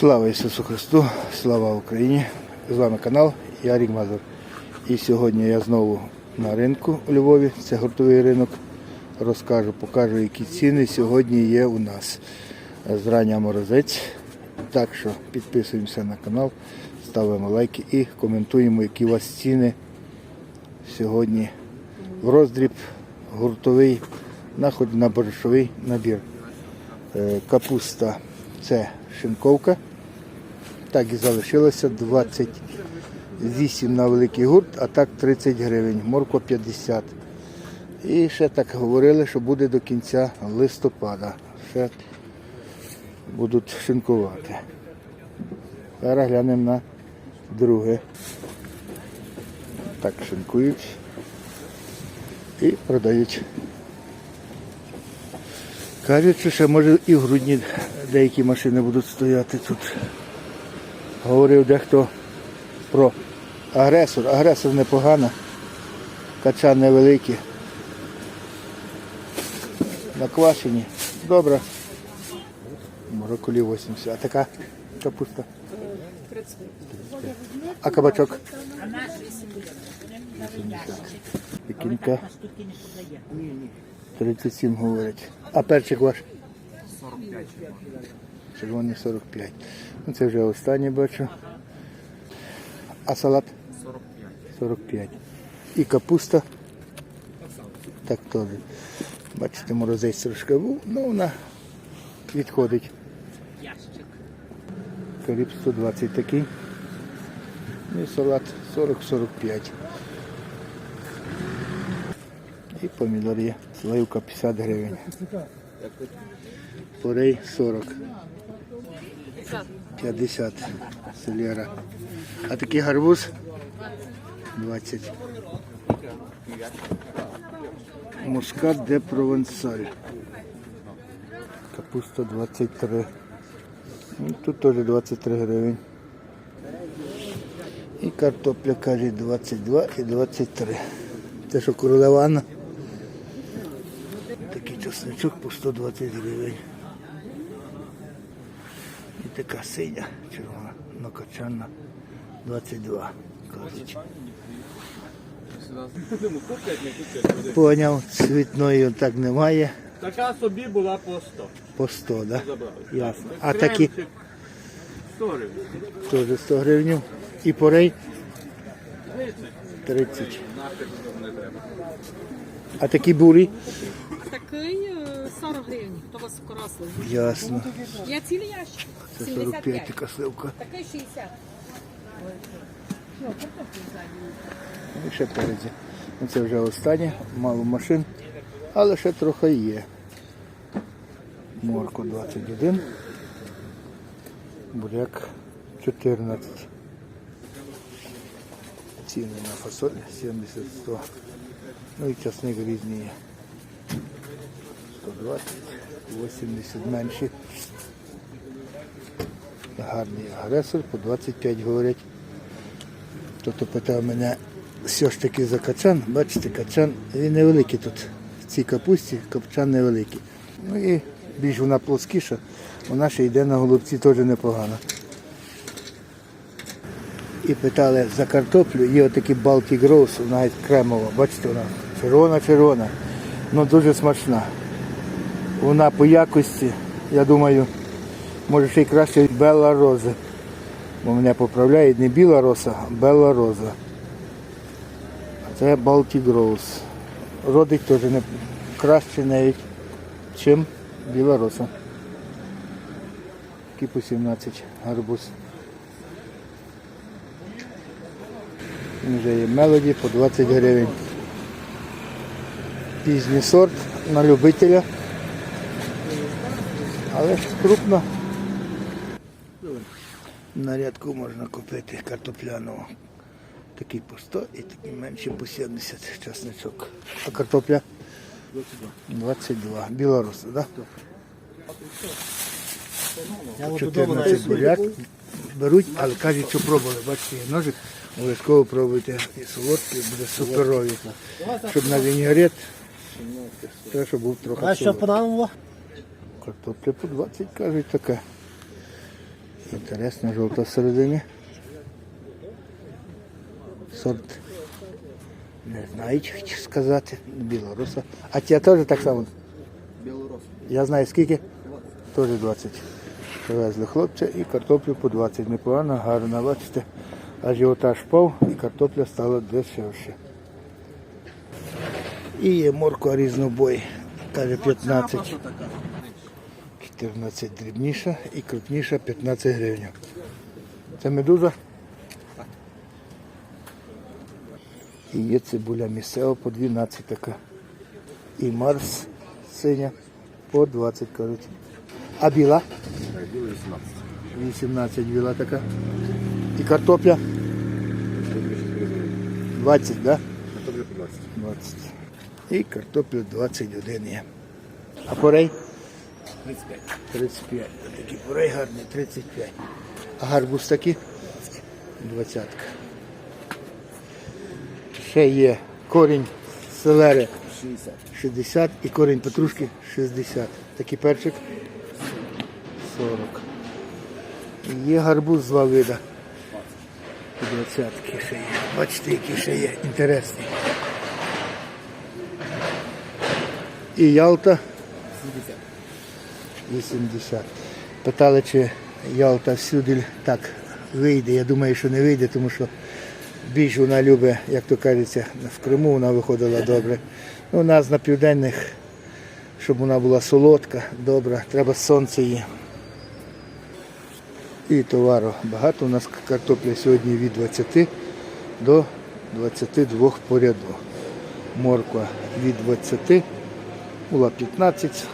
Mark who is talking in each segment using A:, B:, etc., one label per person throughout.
A: Слава Ісусу Христу, слава Україні! З вами канал Ярік Мазур. І сьогодні я знову на ринку у Львові, це гуртовий ринок. Розкажу, покажу, які ціни сьогодні є у нас. Зрання морозець. Так що підписуємося на канал, ставимо лайки і коментуємо, які у вас ціни сьогодні в роздріб гуртовий, на на борщовий набір. Е, Капуста це шинковка. Так і залишилося 28 на великий гурт, а так 30 гривень, морква 50. І ще так говорили, що буде до кінця листопада. Ще будуть шинкувати. Зараз глянемо на друге. Так шинкують і продають. Кажуть, що ще може і в грудні деякі машини будуть стояти тут. Говорив дехто про агресор. Агресор непогана, качан невеликий. Наквашені. Добре. Мороколі 80. А така капуста? 35. А кабачок? 80. Пекінка. 37 говорять. А перчик ваш? 45. Червоний 45. Ну це вже останнє бачу. А салат? 45. 45. І капуста? Так теж. Бачите, морозець трошки був, ну вона відходить. Каріб 120 такий. Ну і салат 40-45. І помідор є. Сливка 50 гривень. Порей 40. 50 селера. А такий гарбуз 20. Мускат де провансаль. Капуста 23. Ну, Тут теж 23 гривень. І картопля каже 22 і 23. Це що королева Анна? Чесничок по 120 гривень. І така синя, червона, накачана 22. Кажуть. Поняв, цвітної так немає.
B: Така собі була по 100.
A: По 100, да? Ясно. А такі
B: 100 гривень.
A: теж 100 гривень. І порей 30.
B: Нафиг не треба.
A: А такі бурі?
C: Такий 40 гривень, хто вас вкорослив.
A: Ясно.
C: Я цілий ящик.
A: Це 45
C: 75.
A: така сливка.
C: Такий 60.
A: І ще переді. Ну, Це вже останнє, мало машин, але ще трохи є. Морко 21, буряк 14. Ціни на фасоль 70-100. Ну і часник різні є. 120, 80 менші. Гарний агресор, по 25 говорять. Хто-то питав мене, що ж таки за качан. Бачите, качан, він невеликий тут. В цій капусті качан невеликий. Ну і більш вона плоскіша, вона ще йде на голубці теж непогано. І питали за картоплю, є отакі Baltic Rose, вона геть кремова. Бачите, вона червона-червона, ну дуже смачна. Вона по якості, я думаю, може ще й краще Белла Рози. Бо мене поправляють не біла роса, а бела роза. Це Baltic Rose. Родить теж не краще навіть, чим біла роса. По 17 гарбуз. Вже є мелоді по 20 гривень. Пізній сорт на любителя. Але крупно. На рядку можна купити картопляного. Такий по 100 і такий менший по 70 часничок. А картопля? 22. Білоруса, так? Да? По 14 буряк беруть, але кажуть, що пробували. Бачите, є ножик, обов'язково пробуйте і солодкий, буде суперовий. Щоб на вінігрет, те, щоб був трохи
D: А що
A: солодкий. Картопля по 20, кажуть, така. І Інтересно, жовта всередині. Сорт. Не знаю, чи хочу сказати. Білоруса. А ті теж так само?
D: Білорус.
A: Я знаю скільки? Теж 20. Привезли хлопця і картоплю по 20. Непогано, гарно, бачите. Ажіотаж впав і картопля стала дешевше. І є морква різнобой. Каже 15. 14 дрібніша і крупніша 15 гривень. Це медуза? І є цибуля місцева по 12 така. І Марс синя по 20 кажуть. А біла?
D: Білий 18.
A: 18 біла така. І картопля? 20, да?
D: Картопля 15.
A: 20. І картопля 21 є. А порей?
D: 35.
A: 35. Такий порей гарний, 35. А гарбуз такий? 20. Ще є корінь селери
D: 60. 60.
A: 60 і корінь петрушки 60. Такий перчик 40. Є гарбуз з два вида. 20 ще є. Бачите, які ще є інтересні. І Ялта 80. Питали, чи Ялта всюди так вийде. Я думаю, що не вийде, тому що більш вона любить, як то кажеться, в Криму вона виходила добре. Ну, у нас на південних, щоб вона була солодка, добра, треба сонце її. І товару багато. У нас картопля сьогодні від 20 до 22 по ряду. Морква від 20 була 15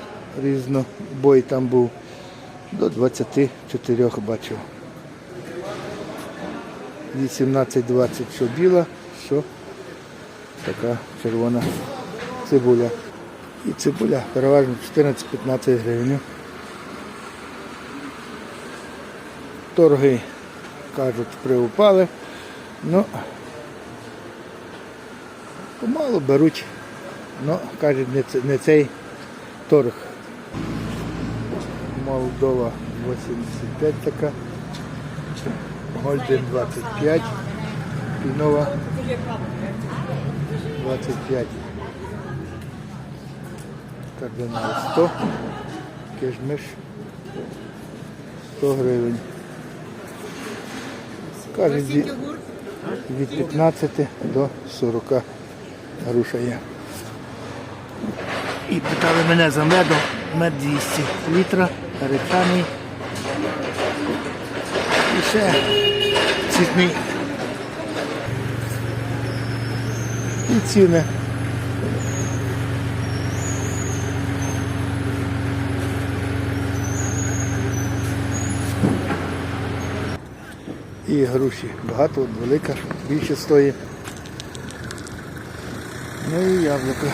A: різно, бой там був, до 24 бачив. 18-20, що біла, що така червона цибуля. І цибуля переважно 14-15 гривень. Торги, кажуть, приупали. Ну, помалу беруть. Ну, кажуть, не цей торг. Молдова 85 така. Гольден 25. Пінова 25. Кардинал 100. Кишмиш 100 гривень. Кажуть, від, від 15 до 40 груша є. І питали мене за медом. Мед 200 літра, речаний. І ще цвітний. І ціни. І груші багато, велика, більше стоїть. Ну і яблука.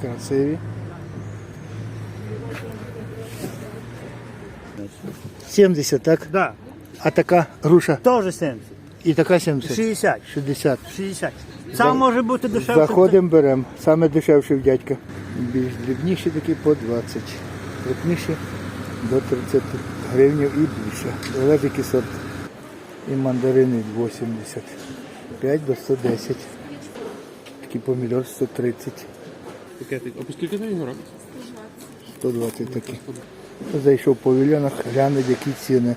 A: Красиві. 70, так?
E: Да,
A: А така груша
E: теж 70.
A: і така 70?
E: 60.
A: 60.
E: 60. Сам може бути дешевше.
A: Заходимо, беремо. Саме дешевше в дядька. Більш дрібніші такі по 20. Крупніші до 30 гривень і більше. Який сорт. І мандарини від 85 до 110. Такий помідор 130.
B: А по скільки він робить?
A: 120 такі. Зайшов по вільонах, глянуть, які ціни.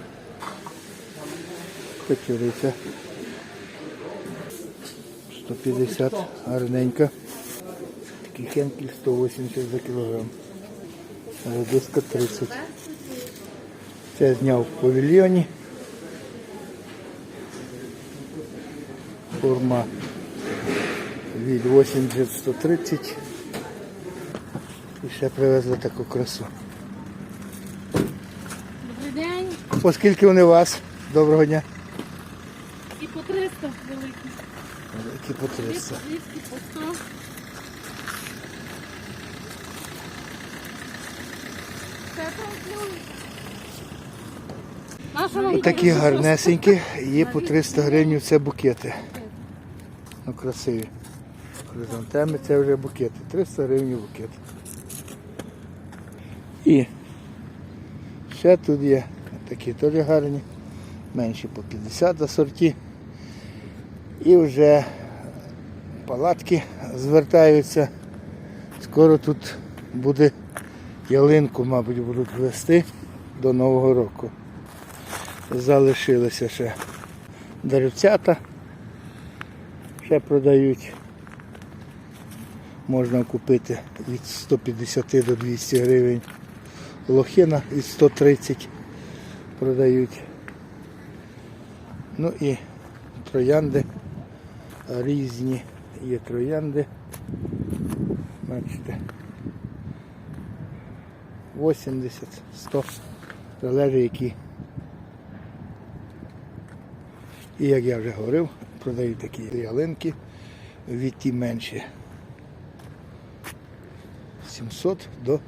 A: Печериця. 150, гарненька. Такий хенкель 180 за кілограм. Редиска 30. Це зняв в павільйоні. Форма від 80 130. І ще привезли таку красу.
C: Добрий день.
A: Оскільки вони у вас? Доброго дня.
C: І по 300 великі.
A: Які по 300.
C: 200 по 100. Це трохи. Наша вам
A: Такі гарнесенькі, є по 300 гривень, це букети. Ну, красиві. Хризантеми це вже букети. 300 гривень букет. І ще тут є такі теж гарні, менші по 50 асорті. І вже палатки звертаються. Скоро тут буде ялинку, мабуть, будуть вести до Нового року. Залишилися ще деревцята, ще продають. Можна купити від 150 до 200 гривень. Лохина від 130 продають. Ну і троянди різні. Є троянди. Бачите. 80, 100. Залежить які. І як я вже говорив, продають такі ялинки від ті менші. 700 до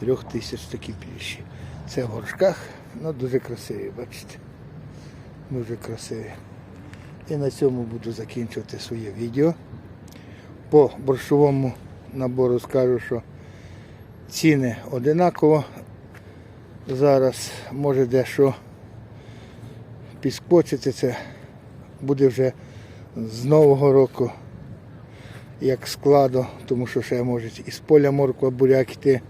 A: 3000 такі більші. Це в горшках, ну дуже красиві, бачите. Дуже красиві. І на цьому буду закінчувати своє відео. По борщовому набору скажу, що ціни одинаково. Зараз може дещо підскочити. Це буде вже з Нового року як складу, тому що ще може із поля морква, буряк йти,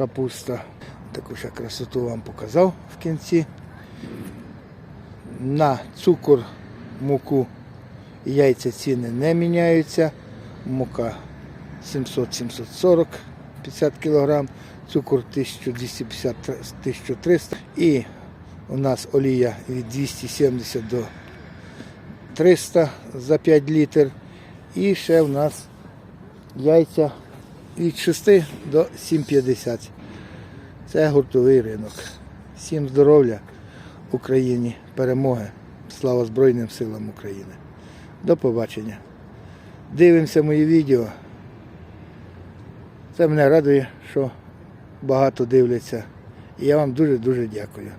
A: капуста. Таку ще красоту вам показав в кінці. На цукор, муку і яйця ціни не міняються. Мука 700-740 50 кг, цукор 1250-1300 і у нас олія від 270 до 300 за 5 літр. І ще в нас яйця від 6 до 7,50. Це гуртовий ринок. Всім здоров'я Україні, перемоги. Слава Збройним силам України. До побачення. Дивимося мої відео. Це мене радує, що багато дивляться. І я вам дуже-дуже дякую,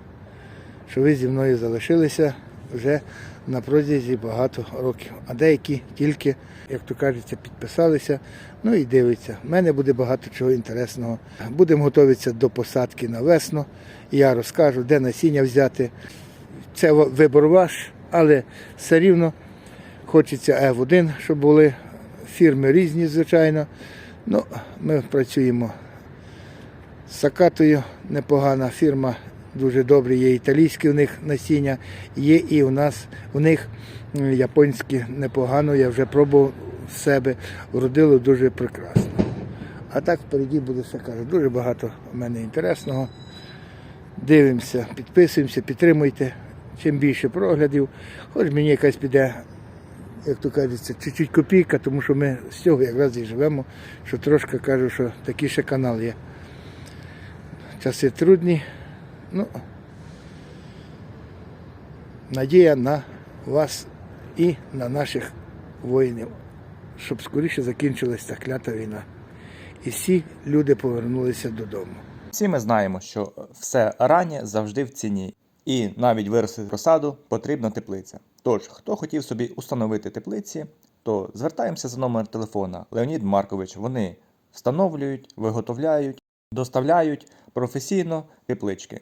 A: що ви зі мною залишилися вже на протязі багато років. А деякі тільки, як то кажеться, підписалися, ну і дивляться. У мене буде багато чого інтересного. Будемо готуватися до посадки на весну. Я розкажу, де насіння взяти. Це вибор ваш, але все рівно хочеться F1, щоб були фірми різні, звичайно. Ну, ми працюємо з Сакатою, непогана фірма, дуже добрі, є італійські у них насіння, є і у нас у них японські непогано, я вже пробував в себе, вродило дуже прекрасно. А так впереді буде все кажу, дуже багато у мене інтересного. Дивимося, підписуємося, підтримуйте. Чим більше проглядів, хоч мені якась піде як то кажеться, чуть-чуть копійка, тому що ми з цього якраз і живемо, що трошки кажу, що такий ще канал є. Часи трудні. Ну, надія на вас і на наших воїнів, щоб скоріше закінчилась ця клята війна. І всі люди повернулися додому.
F: Всі ми знаємо, що все раннє завжди в ціні, і навіть виростити розсаду потрібна теплиця. Тож, хто хотів собі установити теплиці, то звертаємося за номер телефона Леонід Маркович. Вони встановлюють, виготовляють, доставляють професійно теплички,